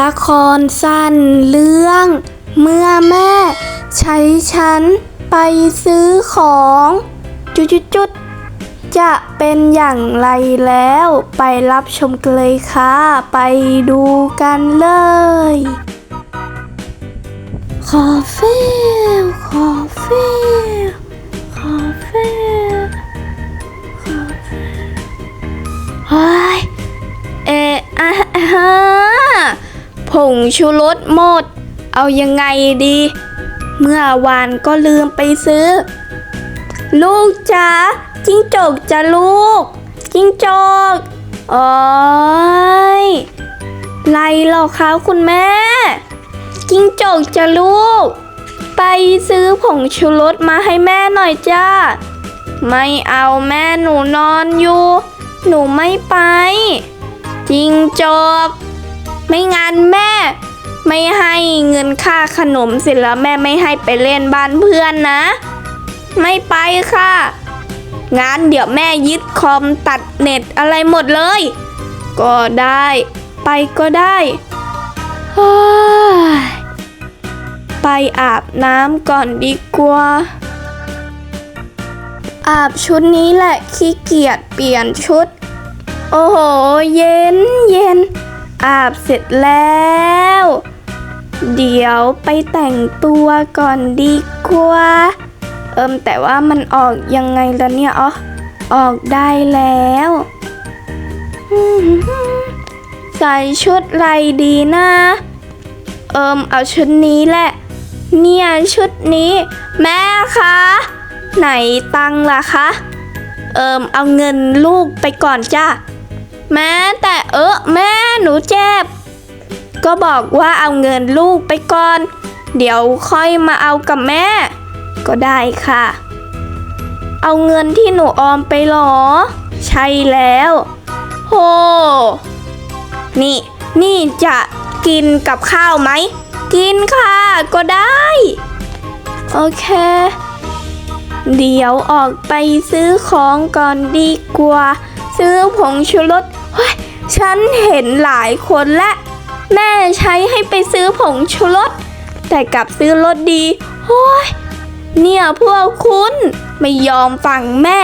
ละครสั้นเรื่อง เมื่อแม่ ใช้ฉันไปซื้อของ จุดๆๆจะเป็นอย่างไรแล้วไปรับชมกันเลยค่ะ ไปดูกันเลยคอเฟ่คอเฟ่ งชูรสหมด เอายังไงดี เมื่อวานก็ลืมไปซื้อ ลูกจ๋าจิ้งจกจ้ะลูก จิ้งจกโอ้ยไรหรอคะคุณแม่ จิ้งจกจ้ะลูก ไปซื้อผงชูรสมาให้แม่หน่อยจ้า ไม่เอาแม่หนูนอนอยู่ หนูไม่ไป จิ้งจก ไม่งั้นแม่ ไม่ให้เงินค่าขนมเสร็จแล้วแม่ไม่ให้ไปเล่นบ้านเพื่อนนะ ไม่ไปค่ะ งานเดี๋ยวแม่ยึดคอมตัดเน็ตอะไรหมดเลย ก็ได้ ไปก็ได้ไปอาบน้ำก่อนดีกว่า อาบชุดนี้แหละขี้เกียจเปลี่ยนชุด โอ้โห เย็นเย็น อาบเสร็จแล้ว เดี๋ยวไปแต่งตัวก่อนดีกว่าเอิมแต่ว่ามันออกยังไงล่ะเนี่ยอ๋อออกได้แล้วใส่ชุดอะไรดีนะ เอิมเอาชุดนี้แหละ เนี่ยชุดนี้ แม่คะ ไหนตังล่ะคะ เอิมเอาเงินลูกไปก่อนจ้า แม้แต่เออแม่หนูเจ็บ ก็บอกว่าเอาเงินลูกไปก่อน เดี๋ยวค่อยมาเอากับแม่ ก็ได้ค่ะ เอาเงินที่หนูออมไปหรอ ใช่แล้วโหนี่นี่จะกินกับข้าวไหม กินค่ะ ก็ได้ โอเค เดี๋ยวออกไปซื้อของก่อนดีกว่า ซื้อผงชูรส เฮ้ยฉันเห็นหลายคนและ แม่ใช้ให้ไปซื้อผงชูรสแต่กลับซื้อรสดีโอ้ยเนี่ยพวกคุณไม่ยอมฟังแม่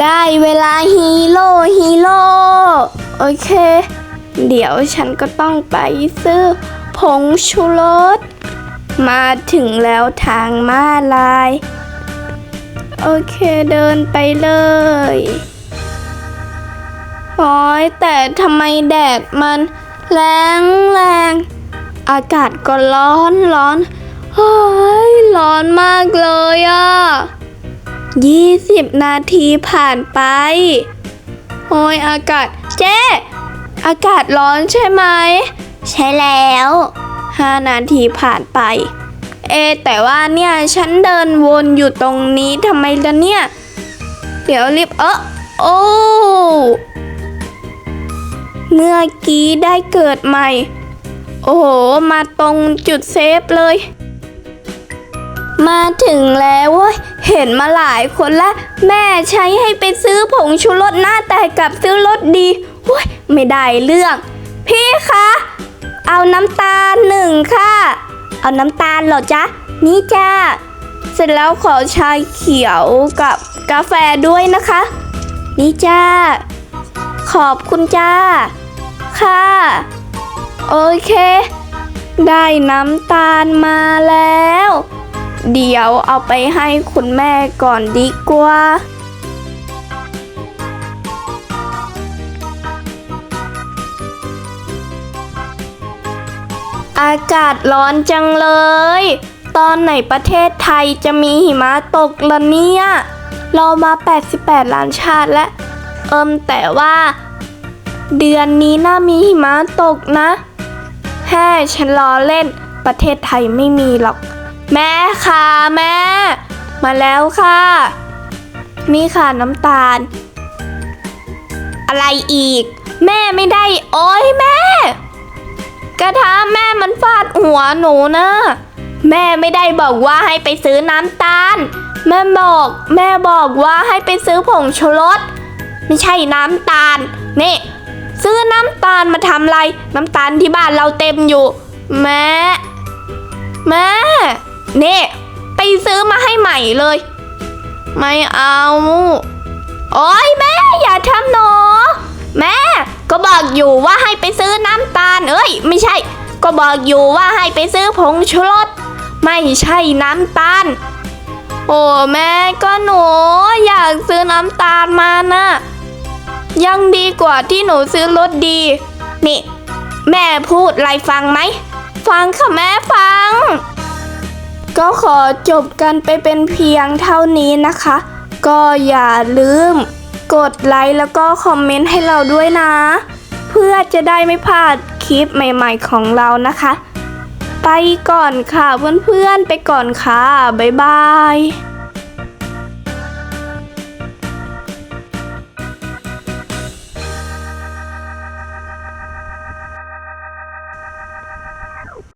ได้เวลาฮีโร่ฮีโร่โอเค เดี๋ยวฉันก็ต้องไปซื้อผงชูรสมาถึงแล้วทางม้าลาย โอเคเดินไปเลย โอ้ยแต่ทำไมแดดมัน แรงแรง อากาศก็ร้อนร้อนเฮ้ยร้อนมากเลยอะ่ะยี่สิบนาทีผ่านไป โอ้ยอากาศ เจ๊อากาศร้อนใช่ไหม ใช่แล้วห้านาทีผ่านไป เอ แต่ว่าเนี่ย ฉันเดินวนอยู่ตรงนี้ทำไมล่ะเนี่ย เดี๋ยวรีบเออโอ้ เมื่อกี้ได้เกิดใหม่ โอ้โห มาตรงจุดเซฟเลย มาถึงแล้วเว้ย เห็นมาหลายคนแล้วแม่ใช้ให้ไปซื้อผงชูรสหน้าแต่กลับซื้อรสดีเว้ย ไม่ได้เรื่อง พี่คะ เอาน้ำตาลหนึ่งค่ะ เอาน้ำตาลเหรอจ๊ะ นี่จ้าเสร็จแล้วขอชาเขียวกับกาแฟด้วยนะคะ นี่จ้าขอบคุณจ้า ค่ะ โอเค ได้น้ำตาลมาแล้ว เดี๋ยวเอาไปให้คุณแม่ก่อนดีกว่าอากาศร้อนจังเลย ตอนไหนประเทศไทยจะมีหิมะตกละเนี่ยรอมา 88 ล้านชาติแล้วเอิมแต่ว่า เดือนนี้น่ามีหิมะตกนะแฮ่ฉันล้อเล่น ประเทศไทยไม่มีหรอก แม่ค่ะแม่ มาแล้วค่ะ นี่ค่ะน้ำตาล อะไรอีก แม่ไม่ได้ โอ้ยแม่ กระทะแม่มันฟาดหัวหนูนะแม่ไม่ได้บอกว่าให้ไปซื้อน้ำตาล แม่บอก แม่บอกว่าให้ไปซื้อผงชูรส ไม่ใช่น้ำตาล นี่ ซื้อน้ำตาลมาทำไร น้ำตาลที่บ้านเราเต็มอยู่ แม่แม่นี่ไปซื้อมาให้ใหม่เลย ไม่เอา โอ๊ยแม่อย่าทำหนูแม่ก็บอกอยู่ว่าให้ไปซื้อน้ำตาล เอ้ย ไม่ใช่ ก็บอกอยู่ว่าให้ไปซื้อผงชูรสไม่ใช่น้ำตาล โอ้แม่ก็หนูอยากซื้อน้ำตาลมานะ ยังดีกว่าที่หนูซื้อรถดี นี่ แม่พูดอะไรฟังไหม ฟังค่ะแม่ฟัง ก็ขอจบกันไปเป็นเพียงเท่านี้นะคะ ก็อย่าลืม กดไลค์แล้วก็คอมเมนต์ให้เราด้วยนะ เพื่อจะได้ไม่พลาดคลิปใหม่ๆของเรานะคะ ไปก่อนค่ะเพื่อนๆไปก่อนค่ะ บ๊ายบาย